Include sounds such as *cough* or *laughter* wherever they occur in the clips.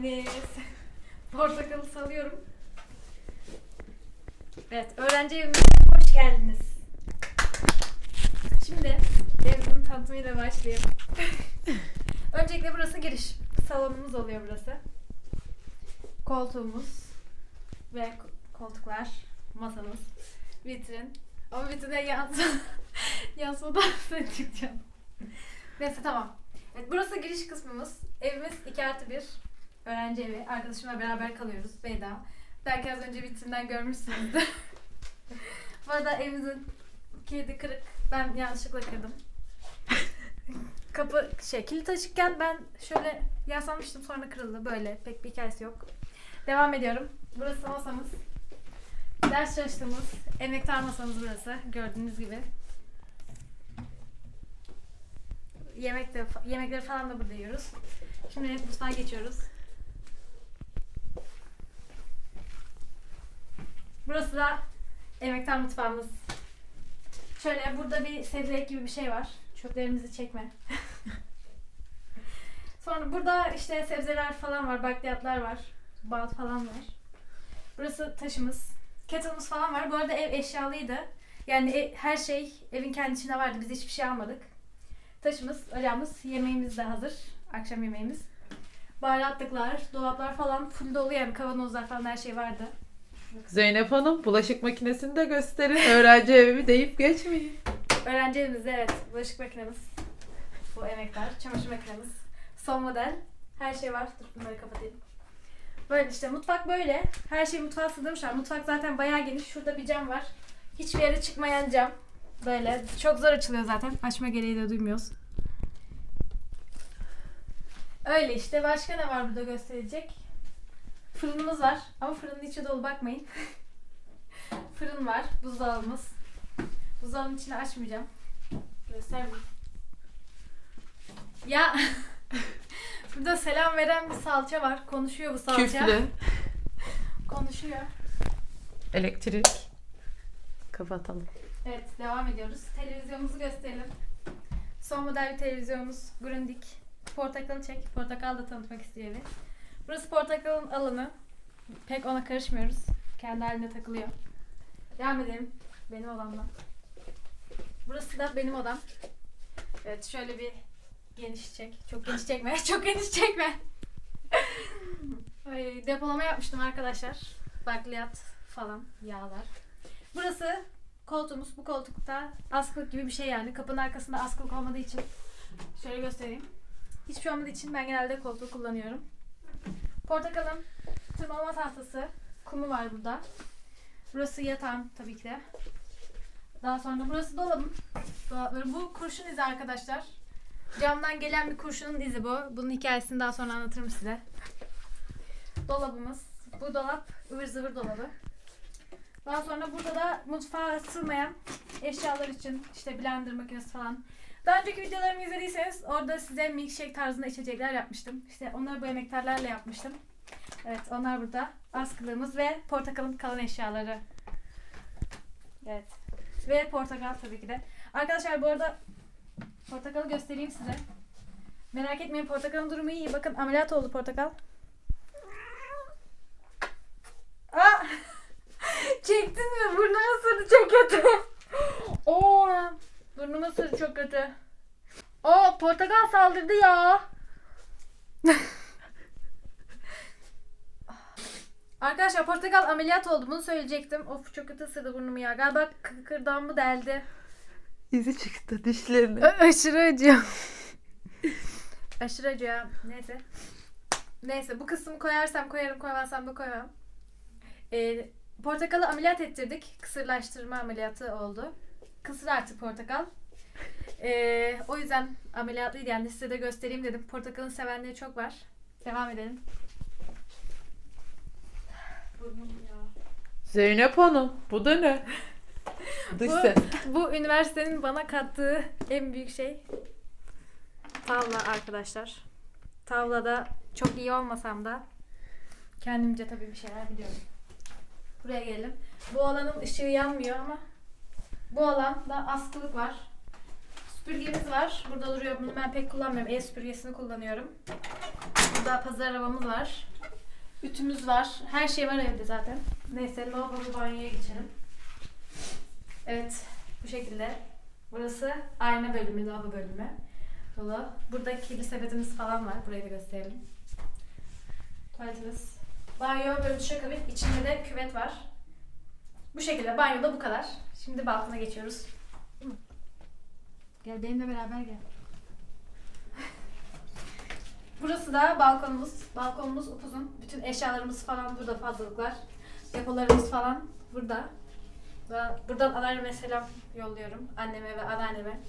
geldiniz. *laughs* Portakalı salıyorum. Evet, öğrenci evimize hoş geldiniz. Şimdi evimizin tanıtımıyla başlayayım. *laughs* Öncelikle burası giriş. Salonumuz oluyor burası. Koltuğumuz ve ko- koltuklar, masamız, vitrin. Ama vitrine yansı *laughs* yansımadan sen çıkacağım. Neyse tamam. Evet, burası giriş kısmımız. Evimiz 2 artı 1. Öğrenci evi. Arkadaşımla beraber kalıyoruz. Beyda. Belki az önce vitrinden görmüşsünüzdür. *laughs* Bu arada evimizin kilidi kırık. Ben yanlışlıkla kırdım. *laughs* Kapı şey kilit açıkken ben şöyle yaslanmıştım sonra kırıldı böyle. Pek bir hikayesi yok. Devam ediyorum. Burası masamız. Ders çalıştığımız emektar masamız burası. Gördüğünüz gibi. Yemek de, yemekleri falan da burada yiyoruz. Şimdi mutfağa geçiyoruz. Burası da emektar mutfağımız. Şöyle burada bir sebzelik gibi bir şey var. Çöplerimizi çekme. *laughs* Sonra burada işte sebzeler falan var, bakliyatlar var, bal falan var. Burası taşımız. Kettle'ımız falan var. Bu arada ev eşyalıydı. Yani ev- her şey evin kendi içinde vardı. Biz hiçbir şey almadık. Taşımız, ocağımız, yemeğimiz de hazır. Akşam yemeğimiz. Baharatlıklar, dolaplar falan full dolu yani kavanozlar falan her şey vardı. Zeynep Hanım bulaşık makinesini de gösterin. Öğrenci evi deyip geçmeyin. Öğrenci evimizde evet bulaşık makinemiz. Bu emekler, çamaşır makinemiz. Son model. Her şey var. Dur bunları kapatayım. Böyle işte mutfak böyle. Her şeyi mutfağa sığdırmışlar. Mutfak zaten bayağı geniş. Şurada bir cam var. Hiçbir yere çıkmayan cam. Böyle. Çok zor açılıyor zaten. Açma gereği de duymuyoruz. Öyle işte. Başka ne var burada gösterecek? Fırınımız var. Ama fırının içi dolu bakmayın. *laughs* Fırın var. Buzdolabımız. Buzdolabının içini açmayacağım. Göstermeyeyim. Ya *laughs* burada selam veren bir salça var. Konuşuyor bu salça. Küflü. *laughs* Konuşuyor. Elektrik. Kapatalım. Evet devam ediyoruz. Televizyonumuzu gösterelim. Son model bir televizyonumuz. Grundig. Portakalı çek. Portakal da tanıtmak istiyor evi. Burası portakalın alanı. Pek ona karışmıyoruz. Kendi haline takılıyor. Devam edelim. Benim odamla. Burası da benim odam. Evet şöyle bir geniş çek. Çok geniş çekme. *laughs* Çok geniş çekme. Ay, depolama yapmıştım arkadaşlar. Bakliyat falan, yağlar. Burası koltuğumuz. Bu koltukta askılık gibi bir şey yani. Kapının arkasında askılık olmadığı için şöyle göstereyim. Hiçbir şey olmadığı için ben genelde koltuğu kullanıyorum. Portakalın tırmalama tahtası. Kumu var burada. Burası yatağım tabii ki de. Daha sonra burası dolabım. Dolapları. Bu kurşun izi arkadaşlar. Camdan gelen bir kurşunun izi bu. Bunun hikayesini daha sonra anlatırım size. Dolabımız. Bu dolap ıvır zıvır dolabı. Daha sonra burada da mutfağa sığmayan eşyalar için işte blender makinesi falan. Daha önceki videolarımı izlediyseniz orada size milkshake tarzında içecekler yapmıştım. İşte onları bu emektarlarla yapmıştım. Evet onlar burada. Askılığımız ve portakalın kalan eşyaları. Evet. Ve portakal tabii ki de. Arkadaşlar bu arada portakalı göstereyim size. Merak etmeyin portakalın durumu iyi. Bakın ameliyat oldu portakal. Aa! *laughs* Çektin mi? Burnuma sırdı kötü. *laughs* Oo! Burnuma sırdı çok kötü. Oo portakal saldırdı ya. *laughs* Arkadaşlar portakal ameliyat oldu. Bunu söyleyecektim. Of çok kötü ısırdı burnumu ya. Galiba kıkırdağımı deldi. İzi çıktı dişlerini. Ö- aşırı acıyor. *laughs* aşırı acıyor. Neyse. Neyse bu kısmı koyarsam koyarım koymazsam da koymam. Ee, portakalı ameliyat ettirdik. Kısırlaştırma ameliyatı oldu. Kısır artık portakal. Ee, o yüzden ameliyatlıydı yani size de göstereyim dedim. Portakalın sevenleri çok var. Devam edelim. Zeynep Hanım bu da ne? *laughs* Dış Bu- ses. Bu üniversitenin bana kattığı en büyük şey tavla arkadaşlar. Tavlada çok iyi olmasam da kendimce tabii bir şeyler biliyorum. Buraya gelelim. Bu alanın ışığı yanmıyor ama bu alanda askılık var. Süpürgemiz var. Burada duruyor. Bunu ben pek kullanmıyorum. El süpürgesini kullanıyorum. Burada pazar arabamız var. Ütümüz var. Her şey var evde zaten. Neyse lavabo banyoya geçelim. Evet. Bu şekilde. Burası ayna bölümü, lavabo bölümü. Dolu. Burada kirli sepetimiz falan var. Burayı da gösterelim. Tuvaletimiz. Banyo böyle duşakabin. İçinde de küvet var. Bu şekilde banyoda bu kadar. Şimdi balkona geçiyoruz. Gel benimle beraber gel. Burası da balkonumuz. Balkonumuz upuzun. Bütün eşyalarımız falan burada fazlalıklar. Depolarımız falan burada. Bura- Buradan anneanneme selam yolluyorum. Anneme ve anneanneme.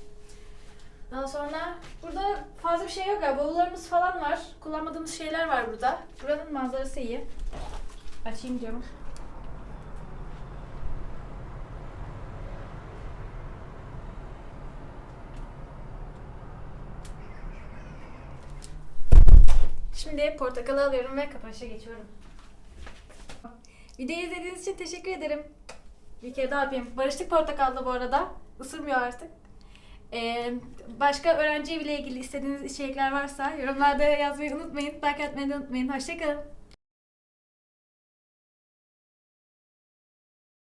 Daha sonra burada fazla bir şey yok ya. Bavullarımız falan var. Kullanmadığımız şeyler var burada. Buranın manzarası iyi. Açayım diyorum. Şimdi portakalı alıyorum ve kapanışa geçiyorum. Videoyu izlediğiniz için teşekkür ederim. Bir kere daha yapayım. Barıştık portakalda bu arada. Isırmıyor artık. Ee, başka öğrenci eviyle ilgili istediğiniz içerikler varsa yorumlarda yazmayı unutmayın. Takip etmeyi de unutmayın. Hoşçakalın.